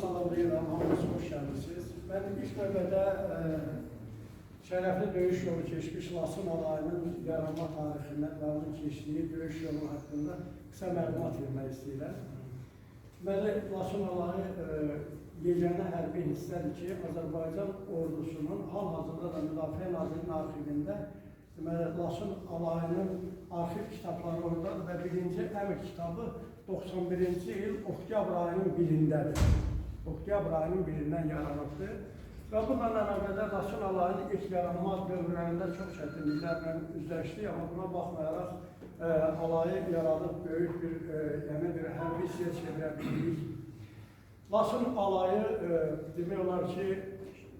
Salamlayıram, hamınız hoş geldiniz. Ben ilk növbədə e, şərəfli döyüş yolu keçmiş Lasın alayının yaranma tarixindən və onun keçdiyi döyüş yolu haqqında qısa məlumat vermək istəyirəm. Deməli, Lasın alayı e, yeganə hərbi hissədir ki, Azərbaycan ordusunun hal-hazırda da Müdafiə Nazirinin arxivində deməli, Lasın alayının arxiv kitabları oradadır və birinci əmr kitabı 91-ci il oktyabr ayının birindədir. Oktyabr ayının birindən yaranıbdır. Və bununla əlaqədar alayının ilk yaranma dövrlərində çox çətinliklərlə üzləşdik, amma buna baxmayaraq e, alayı yaradıb böyük bir, e, yəni bir hərbi hissəyə çevirə bildik. Lasın alayı e, demək olar ki,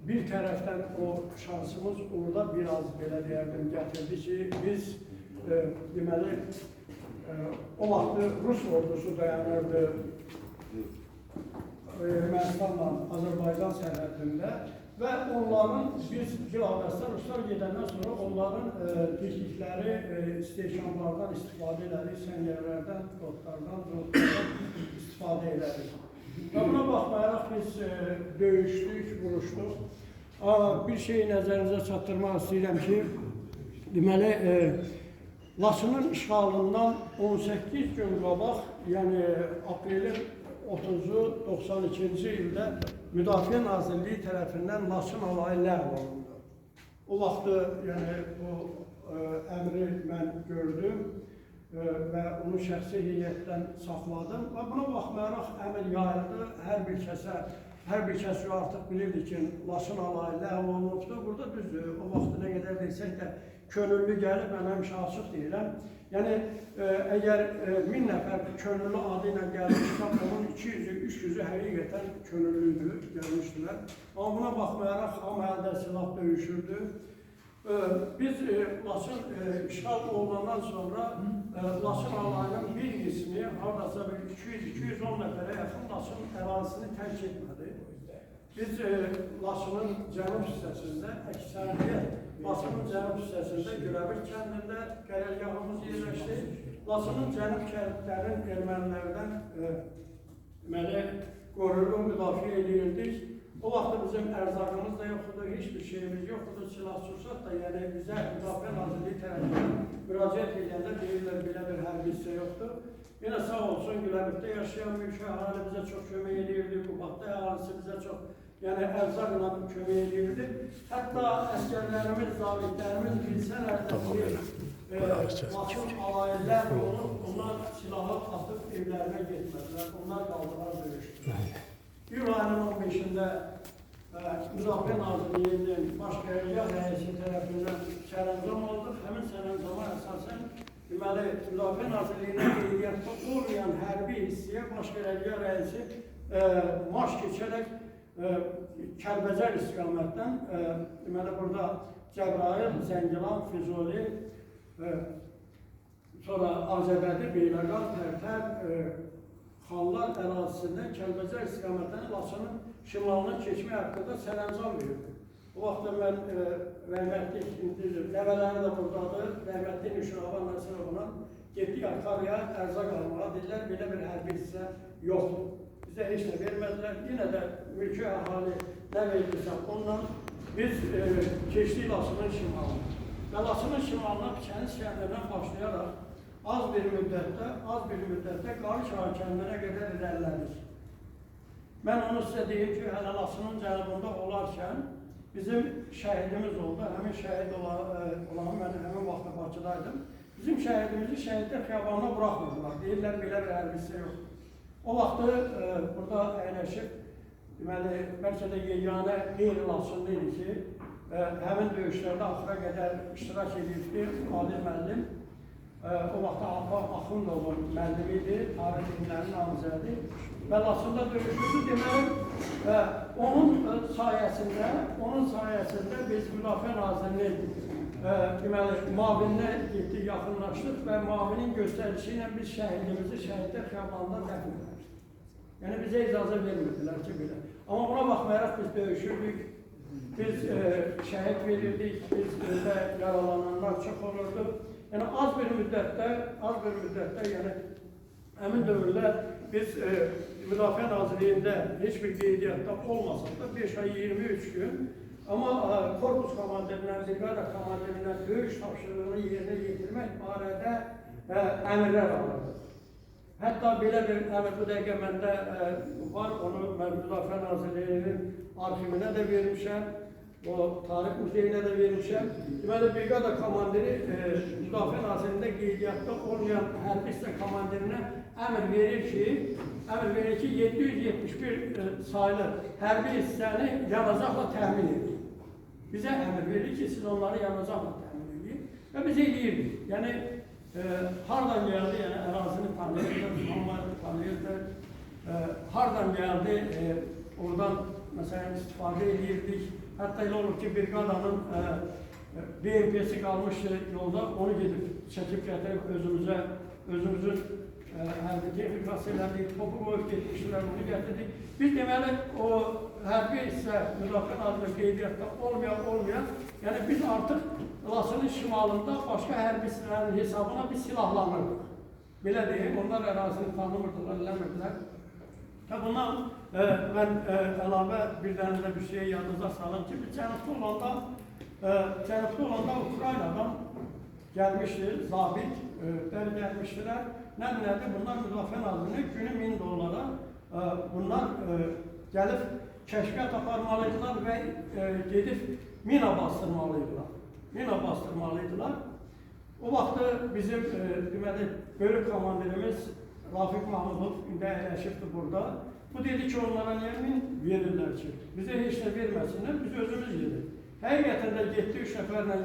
bir tərəfdən o şansımız orada biraz belə deyərdim gətirdi ki, biz e, deməli e, o vaxtı Rus ordusu dayanırdı Ermənistanla Azərbaycan sərhədində və onların biz Filavəstə Ruslar gedəndən sonra onların e, teknikləri, e, istehkamlardan istifadə elədik, səngərlərdən, pilotlardan, pilotlardan istifadə elədik. Və buna baxmayaraq biz e, döyüşdük, vuruşduq. Amma bir şeyi nəzərinizə çatdırmaq istəyirəm ki, deməli, e, Laçının işğalından 18 gün qabaq, yəni aprelin 30-u 92-ci ildə Müdafiə Nazirliyi tərəfindən Laçın alayı ləğv olundu. O vaxtı, yəni bu ə, əmri mən gördüm ə, və onu şəxsi heyətdən saxladım və buna baxmayaraq əmr yayıldı. Hər bir kəsə, hər bir kəs artıq bilirdi ki, Laçın alayı ləğv olunubdur. Burada düzdür, o vaxtı nə qədər desək də könüllü gəlib, mən həmişə açıq deyirəm. Yəni, e, əgər e, min nəfər könüllü adı ilə gəlmişsə, onun 200-ü, 300-ü həqiqətən könüllüydü, gəlmişdilər. Amma buna baxmayaraq, hamı əldə silah döyüşürdü. E, biz e, Laçın e, işğal olunandan sonra e, Laçın alayının bir qismi, haradasa bir 200-210 nəfərə yaxın Laçın ərazisini tərk etmədi. Biz e, Laçının cənub hissəsində əksəriyyət Laçının cənub hissəsində Gürəbir kəndində qərargahımız yerləşdi. Laçının cənub kəndlərin ermənilərdən e, deməli qoruyuq müdafiə edirdik. O vaxt bizim ərzaqımız da yoxdur, heç bir şeyimiz yoxdur, silah sursat da, yəni bizə Müdafiə Nazirliyi tərəfindən müraciət edəndə deyirlər belə bir hərbi hissə yoxdur. Yenə sağ olsun Güləbirdə yaşayan mülki əhali bizə çox kömək edirdi, Qubadda əhalisi bizə yəni ərzaqla kömək edirdi. Hətta əsgərlərimiz, zabitlərimiz bilsələr də ki, e, Laçın alayilər olub, onlar silahı atıb evlərinə getmədilər, onlar qaldılar döyüşdülər. İyul ayının 15-də e, Müdafiə Nazirliyinin baş qərargah rəisi tərəfindən sərəncam oldu. Həmin sərəncama əsasən deməli Müdafiə Nazirliyinin qeydiyyatda olmayan hərbi hissəyə baş qərargah rəisi e, marş keçərək e, Kəlbəcər istiqamətdən e, deməli burada Cəbrayıl, Zəngilan, Füzuli, e, sonra Azəbədi, Beyləqan, Tərtər, e, Xanlar ərazisindən Kəlbəcər istiqamətdən Laçının şimalına keçmək haqqında sərəncam verildi. O vaxt mən e, rəhmətli ikinci nəvələri də buradadır, rəhmətli Nüşravan Nəsirovla getdik Akarya ərzaq almağa, dedilər belə bir hərbi hissə yoxdur. Bizə heç nə vermədilər, yenə də mülki əhali nə verirsə ondan biz e, keçdik Laçının şimalına. Və Laçının şimalına Pikəniz kəndindən başlayaraq az bir müddətdə, az bir müddətdə Qarış hakəndinə qədər irəlilədik. Mən onu sizə deyim ki, hələ Laçının cənubunda olarkən bizim şəhidimiz oldu. Şəhid olan, e, olan mən həmin vaxtda Bakıdaydım. Bizim şəhidimizi şəhidlər xiyabanına buraxmırdılar. Deyirlər belə bir hərbisə yox. O vaxtı e, burada əyləşib, deməli, bəlkə də yeganə qeyri-Laçınlı idi ki, e, həmin döyüşlərdə axıra qədər iştirak edirdi Adil müəllim. E, o vaxt Alpa Axundovun müəllimi idi, tarix ilimlərinin namizədi. Və Laçında döyüşürdü deməli, və onun e, sayəsində, onun sayəsində biz Müdafiə Nazirinin e, deməli, mavinlə getdik, yaxınlaşdıq və mavinin göstərişi ilə biz şəhidimizi şəhidlər xiyabanında dəfn etdik. Yəni bizə icazə vermirdilər ki, belə. Amma buna baxmayaraq biz döyüşürdük, biz e, şəhid verirdik, biz bizdə yaralananlar çox olurdu. Yəni az bir müddətdə, az bir müddətdə, yəni həmin dövrdə biz e, Müdafiə Nazirliyində heç bir qeydiyyatda olmasaq da 5 ay 23 gün ama e, korpus komandirindən, brigada komandirindən döyüş tapşırığını yerinə yetirmək barədə e, əmrlər alırdı. Hətta belə bir əmr bu dəqiqə məndə e, var, onu mən Müdafiə Nazirliyinin arxivinə də vermişəm, o tarix muzeyinə də vermişəm. Deməli, brigada komandiri Müdafiə Nazirliyində qeydiyyatda olmayan hərbi hissə komandirinə əmr verir ki, əmr verir ki, 771 e, sayılı hərbi hissəni yanacaqla təmin edin. Bizə əmr verir ki, siz onları yanacaqla təmin edin və biz eləyirdik. Yəni, e, hardan gəldi, yəni ərazini tanıyırdı, zamanları tanıyırdı, e, hardan gəldi, e, oradan məsələn istifadə edirdik. Hətta elə olur ki, brigadanın e, e, BMP'si qalmışdı yolda, onu gedib çəkib gətirib özümüzə, özümüzün e, hərbi texnikası elədik, topu qoyub getmişdilər, bunu gətirdik. Biz deməli o hərbi hissə müdafiə nazirliyi qeydiyyatda olmayan, olmayan, yəni biz artıq Lasının şimalında başqa hərbi hissələrin hesabına biz silahlanırdıq. Belə deyim, onlar ərazini tanımırdılar, eləmirdilər. Və bundan e, mən e, əlavə bir dənə də bir şey yadınıza salım ki, biz cənubda olanda, e, cənubda olanda Ukraynadan gəlmişdi, zabit, e, gəlmişdilər. Nədir? Bunlar Müdafiə Nazirliyi günü 1000 dollara e, bunlar e, gəlib kəşfiyyat aparmalıydılar və e, gedib mina bastırmalıydılar. Mina bastırmalıydılar. O vaxtı bizim deməli bölük komandirimiz Rafiq Mahmudov indi əyləşibdi burada. Bu dedi ki, onlara niyə min verirlər ki? Bizə heç nə verməsinlər, biz özümüz yedik. Həqiqətən də getdi, üç nəfərlə